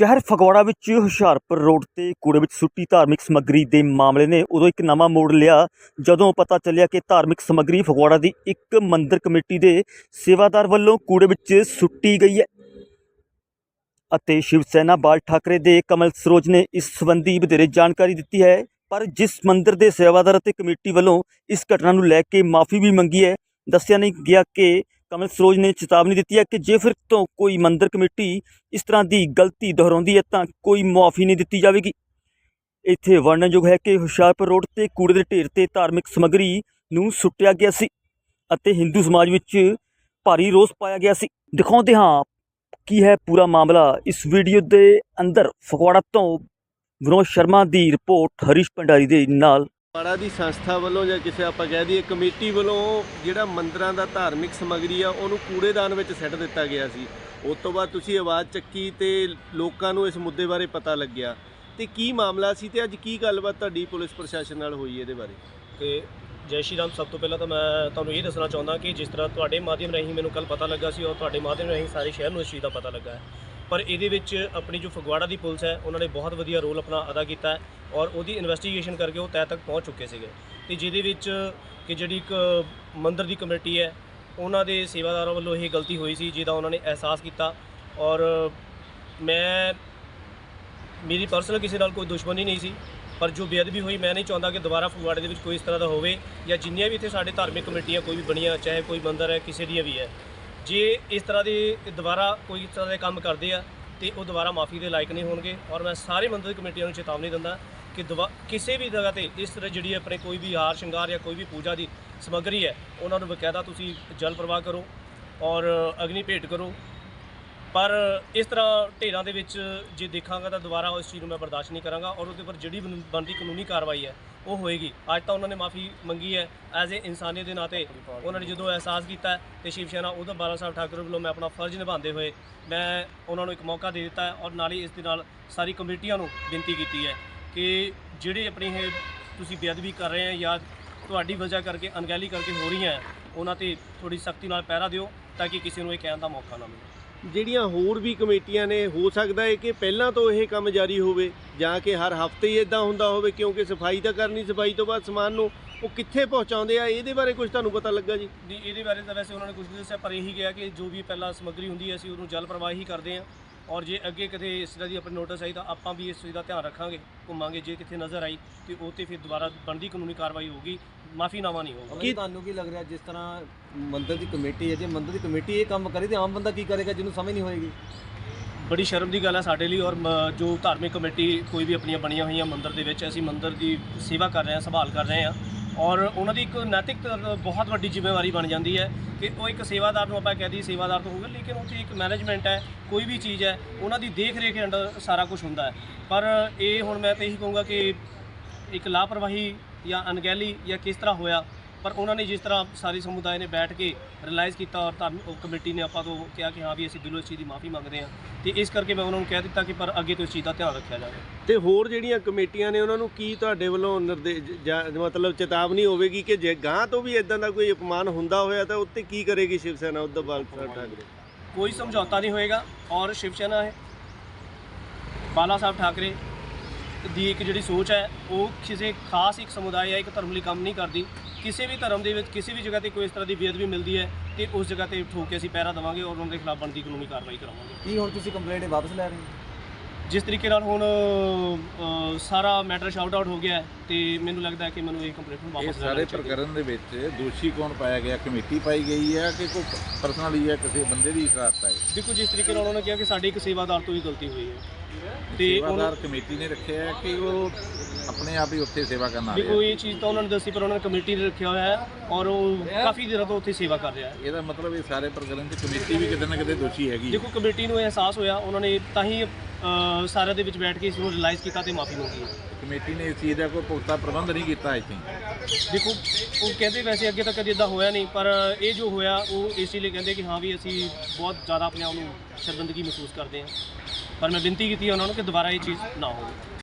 ਸ਼ਹਿਰ ਫਗਵਾੜਾ ਵਿੱਚ ਹੁਸ਼ਿਆਰਪੁਰ ਰੋਡ ਤੇ ਕੂੜੇ ਵਿੱਚ ਸੁੱਟੀ ਧਾਰਮਿਕ ਸਮੱਗਰੀ ਦੇ ਮਾਮਲੇ ਨੇ ਉਦੋਂ ਇੱਕ ਨਵਾਂ ਮੋੜ ਲਿਆ, ਜਦੋਂ ਪਤਾ ਚੱਲਿਆ ਕਿ ਧਾਰਮਿਕ ਸਮੱਗਰੀ ਫਗਵਾੜਾ ਦੀ ਇੱਕ ਮੰਦਿਰ ਕਮੇਟੀ ਦੇ ਸੇਵਾਦਾਰ ਵੱਲੋਂ ਕੂੜੇ ਵਿੱਚ ਸੁੱਟੀ ਗਈ ਹੈ। ਅਤੇ ਸ਼ਿਵ ਸੈਨਾ ਬਾਲ ਠਾਕਰੇ ਦੇ ਕਮਲ ਸਰੋਜ ਨੇ ਇਸ ਸੰਬੰਧੀ ਵਧੇਰੇ ਜਾਣਕਾਰੀ ਦਿੱਤੀ ਹੈ। ਪਰ ਜਿਸ ਮੰਦਿਰ ਦੇ ਸੇਵਾਦਾਰ ਅਤੇ ਕਮੇਟੀ ਵੱਲੋਂ ਇਸ ਘਟਨਾ ਨੂੰ ਲੈ ਕੇ ਮਾਫੀ ਵੀ ਮੰਗੀ ਹੈ, ਦੱਸਿਆ ਨਹੀਂ ਗਿਆ ਕਿ ਕਮਲ ਸਰੋਜ ਨੇ ਚੇਤਾਵਨੀ ਦਿੱਤੀ ਹੈ ਕਿ ਜੇ ਫਿਰ ਤੋਂ ਕੋਈ ਮੰਦਰ ਕਮੇਟੀ ਇਸ ਤਰ੍ਹਾਂ ਦੀ ਗਲਤੀ ਦੁਹਰਾਉਂਦੀ ਹੈ ਤਾਂ ਕੋਈ ਮੁਆਫੀ ਨਹੀਂ ਦਿੱਤੀ ਜਾਵੇਗੀ। ਇੱਥੇ ਵਰਣਨਯੋਗ ਹੈ ਕਿ ਹੁਸ਼ਿਆਰਪੁਰ ਰੋਡ ਤੇ ਕੂੜੇ ਦੇ ਢੇਰ ਤੇ ਧਾਰਮਿਕ ਸਮੱਗਰੀ ਨੂੰ ਸੁੱਟਿਆ ਗਿਆ ਸੀ ਅਤੇ ਹਿੰਦੂ ਸਮਾਜ ਵਿੱਚ ਭਾਰੀ ਰੋਸ ਪਾਇਆ ਗਿਆ ਸੀ। ਦਿਖਾਉਂਦੇ ਹਾਂ ਕੀ ਹੈ ਪੂਰਾ ਮਾਮਲਾ। ਇਸ ਵੀਡੀਓ ਦੇ ਅੰਦਰ ਫਗਵਾੜਾ ਤੋਂ ਵਿਨੋਦ ਸ਼ਰਮਾ ਦੀ ਰਿਪੋਰਟ ਹਰੀਸ਼ ਭੰਡਾਰੀ ਦੇ ਨਾਲ। ਪਾੜਾ ਦੀ ਸੰਸਥਾ ਵੱਲੋਂ ਜਾਂ ਕਿਸੇ ਆਪਾਂ ਕਹਿ ਦਈਏ ਕਮੇਟੀ ਵੱਲੋਂ ਜਿਹੜਾ ਮੰਦਰਾਂ ਦਾ ਧਾਰਮਿਕ ਸਮੱਗਰੀ ਆ, ਉਹਨੂੰ ਕੂੜੇਦਾਨ ਵਿੱਚ ਸਿੱਟ ਦਿੱਤਾ ਗਿਆ ਸੀ। ਉਸ ਤੋਂ ਬਾਅਦ ਤੁਸੀਂ ਆਵਾਜ਼ ਚੱਕੀ ਤੇ ਲੋਕਾਂ ਨੂੰ ਇਸ ਮੁੱਦੇ ਬਾਰੇ ਪਤਾ ਲੱਗਿਆ। ਤੇ ਕੀ ਮਾਮਲਾ ਸੀ ਤੇ ਅੱਜ ਕੀ ਗੱਲਬਾਤ ਤੁਹਾਡੀ ਪੁਲਿਸ ਪ੍ਰਸ਼ਾਸਨ ਨਾਲ ਹੋਈ ਇਹਦੇ ਬਾਰੇ? ਕਿ ਜੈ ਸ਼੍ਰੀ ਰਾਮ, ਸਭ ਤੋਂ ਪਹਿਲਾਂ ਤਾਂ ਮੈਂ ਤੁਹਾਨੂੰ ਇਹ ਦੱਸਣਾ ਚਾਹੁੰਦਾ ਕਿ ਜਿਸ ਤਰ੍ਹਾਂ ਤੁਹਾਡੇ ਮਾਧਿਅਮ ਰਾਹੀਂ ਮੈਨੂੰ ਕੱਲ ਪਤਾ ਲੱਗਾ ਸੀ ਔਰ ਤੁਹਾਡੇ ਮਾਧਿਅਮ ਰਾਹੀਂ ਸਾਰੇ ਸ਼ਹਿਰ ਨੂੰ ਇਸ ਚੀਜ਼ ਦਾ ਪਤਾ ਲੱਗਾ ਹੈ। ਪਰ ਇਹਦੇ ਵਿੱਚ ਆਪਣੀ ਜੋ ਫਗਵਾੜਾ ਦੀ ਪੁਲਿਸ ਹੈ, ਉਹਨਾਂ ਨੇ ਬਹੁਤ ਵਧੀਆ ਰੋਲ ਆਪਣਾ ਅਦਾ ਕੀਤਾ ਹੈ ਔਰ ਉਹਦੀ ਇਨਵੈਸਟੀਗੇਸ਼ਨ ਕਰਕੇ ਉਹ ਤੈ ਤੱਕ ਪਹੁੰਚ ਚੁੱਕੇ ਸੀਗੇ। ਤੇ ਜਿਹਦੇ ਵਿੱਚ ਕਿ ਜਿਹੜੀ ਇੱਕ ਮੰਦਰ ਦੀ ਕਮੇਟੀ ਹੈ, ਉਹਨਾਂ ਦੇ ਸੇਵਾਦਾਰਾਂ ਵੱਲੋਂ ਇਹ ਗਲਤੀ ਹੋਈ ਸੀ, ਜਿਹਦਾ ਉਹਨਾਂ ਨੇ ਅਹਿਸਾਸ ਕੀਤਾ ਔਰ ਮੈਂ, ਮੇਰੀ ਪਰਸਨਲ ਕਿਸੇ ਨਾਲ ਕੋਈ ਦੁਸ਼ਮਣੀ ਨਹੀਂ ਸੀ, ਪਰ ਜੋ ਬੇਅਦਬੀ ਹੋਈ, ਮੈਂ ਨਹੀਂ ਚਾਹੁੰਦਾ ਕਿ ਦੁਬਾਰਾ ਫਗਵਾੜੇ ਦੇ ਵਿੱਚ ਕੋਈ ਇਸ ਤਰ੍ਹਾਂ ਦਾ ਹੋਵੇ ਜਾਂ ਜਿੰਨੀਆਂ ਵੀ ਇੱਥੇ ਸਾਡੇ ਧਾਰਮਿਕ ਕਮੇਟੀਆਂ ਕੋਈ ਵੀ ਬਣੀਆਂ, ਚਾਹੇ ਕੋਈ ਮੰਦਰ ਹੈ, ਕਿਸੇ ਦੀਆਂ ਵੀ ਹੈ ਜੇ ਇਸ ਤਰ੍ਹਾਂ ਦੇ ਦੁਬਾਰਾ ਕੋਈ ਇਸ ਤਰ੍ਹਾਂ ਦੇ ਕੰਮ ਕਰਦੇ ਆ, ਤੇ ਉਹ ਦੁਬਾਰਾ ਮਾਫੀ ਦੇ ਲਾਇਕ ਨਹੀਂ ਹੋਣਗੇ। ਔਰ ਮੈਂ ਸਾਰੇ ਮੰਦਰ ਕਮੇਟੀਆਂ ਨੂੰ ਚੇਤਾਵਨੀ ਦਿੰਦਾ ਕਿ ਦੁਬਾ- ਕਿਸੇ ਵੀ ਜਗ੍ਹਾ ਤੇ ਇਸ ਤਰ੍ਹਾਂ ਜਿਹੜੀ ਆਪਣੇ ਕੋਈ ਵੀ ਹਾਰ ਸ਼ਿੰਗਾਰ ਜਾਂ ਕੋਈ ਵੀ ਪੂਜਾ ਦੀ ਸਮੱਗਰੀ ਹੈ, ਉਹਨਾਂ ਨੂੰ ਬਕਾਇਦਾ ਤੁਸੀਂ ਜਲ ਪ੍ਰਵਾਹ ਕਰੋ ਔਰ ਅਗਨੀ ਭੇਟ ਕਰੋ। ਪਰ ਇਸ ਤਰ੍ਹਾਂ ਢੇਰਾਂ ਦੇ ਵਿੱਚ ਜੇ ਦੇਖਾਂਗਾ ਤਾਂ ਦੁਬਾਰਾ ਉਸ ਚੀਜ਼ ਨੂੰ ਮੈਂ ਬਰਦਾਸ਼ਤ ਨਹੀਂ ਕਰਾਂਗਾ ਔਰ ਉਹਦੇ ਉੱਪਰ ਜਿਹੜੀ ਬਨ- ਬਣਦੀ ਕਾਨੂੰਨੀ ਕਾਰਵਾਈ ਹੈ ਉਹ ਹੋਏਗੀ। ਅੱਜ ਤਾਂ ਉਹਨਾਂ ਨੇ ਮਾਫੀ ਮੰਗੀ ਹੈ ਐਜ਼ ਏ ਇਨਸਾਨੀਅਤ ਦੇ ਨਾਤੇ। ਉਹਨਾਂ ਨੇ ਜਦੋਂ ਅਹਿਸਾਸ ਕੀਤਾ ਹੈ ਤੇ ਸ਼ਿਵ ਸੈਨਾ ਉਹਦਾ ਬਾਲਾ ਸਾਹਿਬ ਠਾਕੁਰ ਵੱਲੋਂ ਮੈਂ ਆਪਣਾ ਫਰਜ਼ ਨਿਭਾਉਂਦੇ ਹੋਏ ਮੈਂ ਉਹਨਾਂ ਨੂੰ ਇੱਕ ਮੌਕਾ ਦੇ ਦਿੱਤਾ ਹੈ ਔਰ ਨਾਲ ਹੀ ਇਸ ਦੇ ਨਾਲ ਸਾਰੀ ਕਮੇਟੀਆਂ ਨੂੰ ਬੇਨਤੀ ਕੀਤੀ ਹੈ ਕਿ ਜਿਹੜੇ ਆਪਣੀ ਇਹ ਤੁਸੀਂ ਬੇਅਦਬੀ ਕਰ ਰਹੇ ਆ ਜਾਂ ਤੁਹਾਡੀ ਵਜ੍ਹਾ ਕਰਕੇ ਅਣਗਹਿਲੀ ਕਰਕੇ ਹੋ ਰਹੀਆਂ ਹੈ, ਉਹਨਾਂ ਤੇ ਥੋੜੀ ਸਖਤੀ ਨਾਲ ਪਹਿਰਾ ਦਿਓ ਤਾਂ ਕਿ ਕਿਸੇ ਨੂੰ ਇਹ ਕਹਿਣ ਦਾ ਮੌਕਾ ਨਾ ਮਿਲੇ। ਜਿਹੜੀਆਂ ਹੋਰ ਵੀ ਕਮੇਟੀਆਂ ਨੇ, ਹੋ ਸਕਦਾ ਹੈ ਕਿ ਪਹਿਲਾਂ ਤੋਂ ਇਹ ਕੰਮ ਜਾਰੀ ਹੋਵੇ ਜਾਂ ਕਿ ਹਰ ਹਫ਼ਤੇ ਹੀ ਇਦਾਂ ਹੁੰਦਾ ਹੋਵੇ, ਕਿਉਂਕਿ ਸਫ਼ਾਈ ਤਾਂ ਕਰਨੀ, ਸਫ਼ਾਈ ਤੋਂ ਬਾਅਦ ਸਮਾਨ ਨੂੰ ਉਹ ਕਿੱਥੇ ਪਹੁੰਚਾਉਂਦੇ ਆ, ਇਹਦੇ ਬਾਰੇ ਕੁਝ ਤੁਹਾਨੂੰ ਪਤਾ ਲੱਗਾ ਜੀ? ਨਹੀਂ, ਇਹਦੇ ਬਾਰੇ ਤਾਂ ਵੈਸੇ ਉਹਨਾਂ ਨੇ ਕੁਝ ਨਹੀਂ ਦੱਸਿਆ, ਪਰ ਇਹੀ ਕਿਹਾ ਕਿ ਜੋ ਵੀ ਪਹਿਲਾਂ ਸਮੱਗਰੀ ਹੁੰਦੀ ਹੈ, ਅਸੀਂ ਉਹਨੂੰ ਜਲ ਪ੍ਰਵਾਹੀ ਕਰਦੇ ਹਾਂ। ਔਰ ਜੇ ਅੱਗੇ ਕਿਤੇ ਇਸ ਤਰ੍ਹਾਂ ਦੀ ਆਪਣੀ ਨੋਟਿਸ ਆਈ ਤਾਂ ਆਪਾਂ ਵੀ ਇਸ ਚੀਜ਼ ਦਾ ਧਿਆਨ ਰੱਖਾਂਗੇ ਘੁੰਮਾਂਗੇ ਜੇ ਕਿਤੇ ਨਜ਼ਰ ਆਈ ਤੇ ਉਹ ਤੇ ਫਿਰ ਦੁਬਾਰਾ ਬਣਦੀ ਕਾਨੂੰਨੀ ਕਾਰਵਾਈ ਹੋਊਗੀ ਮਾਫੀਨਾਮਾ ਨਹੀਂ ਹੋਊਗਾ। ਕੀ ਤੁਹਾਨੂੰ ਕੀ ਲੱਗ ਰਿਹਾ ਜਿਸ ਤਰ੍ਹਾਂ ਮੰਦਰ ਦੀ ਕਮੇਟੀ ਹੈ ਜੇ ਮੰਦਰ ਦੀ ਕਮੇਟੀ ਇਹ ਕੰਮ ਕਰੇ ਤੇ ਆਮ ਬੰਦਾ ਕੀ ਕਰੇਗਾ ਜਿਹਨੂੰ ਸਮਝ ਨਹੀਂ ਹੋਏਗੀ? ਬੜੀ ਸ਼ਰਮ ਦੀ ਗੱਲ ਹੈ ਸਾਡੇ ਲਈ ਔਰ ਮ- ਜੋ ਧਾਰਮਿਕ ਕਮੇਟੀ ਕੋਈ ਵੀ ਆਪਣੀਆਂ ਬਣੀਆਂ ਹੋਈਆਂ ਮੰਦਿਰ ਦੇ ਵਿੱਚ ਅਸੀਂ ਮੰਦਿਰ ਦੀ ਸੇਵਾ ਕਰ ਰਹੇ ਹਾਂ ਸੰਭਾਲ ਕਰ ਰਹੇ ਹਾਂ। ਔਰ ਉਹਨਾਂ ਦੀ ਇੱਕ ਨੈਤਿਕ ਬਹੁਤ ਵੱਡੀ ਜ਼ਿੰਮੇਵਾਰੀ ਬਣ ਜਾਂਦੀ ਹੈ ਕਿ ਉਹ ਇੱਕ ਸੇਵਾਦਾਰ ਨੂੰ ਆਪਾਂ ਕਹਿ ਦਈਏ ਸੇਵਾਦਾਰ ਤਾਂ ਹੋਊਗਾ, ਲੇਕਿਨ ਉੱਥੇ ਇੱਕ ਮੈਨੇਜਮੈਂਟ ਹੈ, ਕੋਈ ਵੀ ਚੀਜ਼ ਹੈ, ਉਹਨਾਂ ਦੀ ਦੇਖ ਰੇਖ ਦੇ ਅੰਡਰ ਸਾਰਾ ਕੁਝ ਹੁੰਦਾ ਹੈ। ਪਰ ਇਹ ਹੁਣ ਮੈਂ ਤਾਂ ਇਹੀ ਕਹੂੰਗਾ ਕਿ ਇੱਕ ਲਾਪਰਵਾਹੀ ਜਾਂ ਅਣਗਹਿਲੀ ਜਾਂ ਕਿਸ ਤਰ੍ਹਾਂ ਹੋਇਆ ਪਰ ਉਹਨਾਂ ਨੇ ਜਿਸ ਤਰ੍ਹਾਂ ਸਾਰੀ ਸਮੁਦਾਇ ਨੇ ਬੈਠ ਕੇ ਰਿਅਲਾਈਜ਼ ਕੀਤਾ ਔਰ ਧਾਰਮਿਕ ਉਹ ਕਮੇਟੀ ਨੇ ਆਪਾਂ ਤੋਂ ਕਿਹਾ ਕਿ ਹਾਂ ਵੀ ਅਸੀਂ ਦਿਲੋਂ ਇਸ ਚੀਜ਼ ਦੀ ਮਾਫੀ ਮੰਗਦੇ ਹਾਂ। ਤੇ ਇਸ ਕਰਕੇ ਮੈਂ ਉਹਨਾਂ ਨੂੰ ਕਹਿ ਦਿੱਤਾ ਕਿ ਪਰ ਅੱਗੇ ਤੋਂ ਇਸ ਚੀਜ਼ ਦਾ ਧਿਆਨ ਰੱਖਿਆ ਜਾਵੇ। ਤੇ ਹੋਰ ਜਿਹੜੀਆਂ ਕਮੇਟੀਆਂ ਨੇ ਉਹਨਾਂ ਨੂੰ ਕੀ ਤੁਹਾਡੇ ਵੱਲੋਂ ਨਿਰਦੇਸ਼ ਜਾਂ ਮਤਲਬ ਚੇਤਾਵਨੀ ਹੋਵੇਗੀ ਕਿ ਜੇ ਗਾਂ ਤੋਂ ਵੀ ਇਦਾਂ ਦਾ ਕੋਈ ਅਪਮਾਨ ਹੁੰਦਾ ਹੋਇਆ ਤਾਂ ਉੱਤੇ ਕੀ ਕਰੇਗੀ ਸ਼ਿਵ ਸੈਨਾ ਉद्धਵ ਬਾਲ ਸਾਹਿਬ ਠਾਕਰੇ? ਕੋਈ ਸਮਝੌਤਾ ਨਹੀਂ ਹੋਏਗਾ ਔਰ ਸ਼ਿਵ ਸੈਨਾ ਹੈ। ਬਾਲਾ ਸਾਹਿਬ ਠਾਕਰੇ ਦੀ ਇੱਕ ਜਿਹੜੀ ਸੋਚ ਹੈ ਉਹ ਕਿਸੇ ਖਾਸ ਇੱਕ ਸਮੁਦਾਇ ਜਾਂ ਇੱਕ ਧਰਮ ਲਈ ਕੰਮ ਨਹੀਂ ਕਰਦੀ। ਕਿਸੇ ਵੀ ਧਰਮ ਦੇ ਵਿੱਚ ਕਿਸੇ ਵੀ ਜਗ੍ਹਾ ਤੇ ਕੋਈ ਇਸ ਤਰ੍ਹਾਂ ਦੀ ਬੇਅਦਬੀ ਮਿਲਦੀ ਹੈ ਤੇ ਉਸ ਜਗ੍ਹਾ ਤੇ ਠੋਕ ਕੇ ਅਸੀਂ ਪਹਿਰਾ ਦੇਵਾਂਗੇ ਔਰ ਉਹਨਾਂ ਦੇ ਖਿਲਾਫ ਬਣਦੀ ਕਾਨੂੰਨੀ ਕਾਰਵਾਈ ਕਰਾਵਾਂਗੇ। ਕੀ ਹੁਣ ਤੁਸੀਂ ਕੰਪਲੇਂਟ ਵਾਪਸ ਲੈ ਰਹੇ ਹੋ? ਜਿਸ ਤਰੀਕੇ ਨਾਲ ਹੁਣ ਸਾਰਾ ਮੈਟਰ ਸ਼ਾਊਟ ਆਊਟ ਹੋ ਗਿਆ ਹੈ। ਤੇ ਮੈਨੂੰ ਲੱਗਦਾ ਹੈ ਕਿ ਮੈਨੂੰ ਇਹ ਕੰਪਲੇਂਟ ਨੂੰ ਇਹ ਵਾਪਸ ਸਾਰੇ ਚਾਹੀਦਾ। ਪ੍ਰਕਰਨ ਦੇ ਵਿੱਚ ਦੋਸ਼ੀ ਕੌਣ ਪਾਇਆ ਗਿਆ ਕਮੇਟੀ ਪਾਈ ਗਈ ਹੈ ਕਿ ਕੋਈ ਪਰਸਨਲੀ ਹੈ ਕਿਸੇ ਬੰਦੇ ਦੀ ਸ਼ਰਾਰਤ ਹੈ? ਦੇਖੋ ਜਿਸ ਤਰੀਕੇ ਨਾਲ ਉਹਨਾਂ ਨੇ ਕਿਹਾ ਕਿ ਸਾਡੇ ਇੱਕ ਸੇਵਾਦਾਰ ਤੋਂ ਵੀ ਗਲਤੀ ਹੋਈ ਹੈ। ਤੇ ਸੇਵਾਦਾਰ ਉਹਨਾਂ ਕਮੇਟੀ ਨੇ ਰੱਖਿਆ ਹੈ ਕਿ ਉਹ ਆਪਣੇ ਆਪ ਹੀ ਉੱਥੇ ਸੇਵਾ ਕਰਨ ਆ ਦੇਖੋ ਰਿਹਾ ਇਹ ਚੀਜ਼ ਤਾਂ ਉਹਨਾਂ ਨੇ ਦੱਸੀ ਪਰ ਉਹਨਾਂ ਨੇ ਕਮੇਟੀ ਨੇ ਰੱਖਿਆ ਹੋਇਆ ਹੈ ਔਰ ਉਹ ਕਾਫੀ ਦੇਰ ਤੋਂ ਉੱਥੇ ਸੇਵਾ ਕਰ ਰਿਹਾ ਹੈ। ਇਹਦਾ ਮਤਲਬ ਇਹ ਸਾਰੇ ਪ੍ਰਕਰਨ 'ਚ ਕਮੇਟੀ ਵੀ ਕਿਤੇ ਨਾ ਕਿਤੇ ਦੋਸ਼ੀ ਹੈਗੀ ਦੇਖੋ ਕਮੇਟੀ ਨੂੰ ਇਹ ਅਹਿਸਾਸ ਹੋਇਆ ਉਹਨਾਂ ਨੇ ਤਾਂ ਹੀ ਸਾਰਿਆਂ ਦੇ ਵਿੱਚ ਬੈਠ ਕੇ ਇਸ ਨੂੰ ਰਿਅਲਾਈਜ਼ ਕੀਤਾ ਤੇ ਮਾਫੀ ਮੰਗੀ ਹੈ। ਕਮੇਟੀ ਨੇ ਇਸ ਚੀਜ਼ ਦਾ ਕੋਈ ਪੁਖਤਾ ਪ੍ਰਬੰਧ ਨਹੀਂ ਕੀਤਾ ਇੱਥੇ ਦੇਖੋ, ਉਹ ਕਹਿੰਦੇ ਵੈਸੇ ਅੱਗੇ ਤੱਕ ਕਦੇ ਇਦਾਂ ਹੋਇਆ ਨਹੀਂ, ਪਰ ਇਹ ਜੋ ਹੋਇਆ, ਉਹ ਇਸ ਲਈ ਕਹਿੰਦੇ ਕਿ ਹਾਂ ਵੀ ਅਸੀਂ ਬਹੁਤ ਜ਼ਿਆਦਾ ਆਪਣੇ ਆਪ ਨੂੰ ਸ਼ਰਮਿੰਦਗੀ ਮਹਿਸੂਸ ਕਰਦੇ ਹਾਂ। ਪਰ ਮੈਂ ਬੇਨਤੀ ਕੀਤੀ ਉਹਨਾਂ ਨੂੰ ਕਿ ਦੁਬਾਰਾ ਇਹ ਚੀਜ਼ ਨਾ ਹੋਵੇ।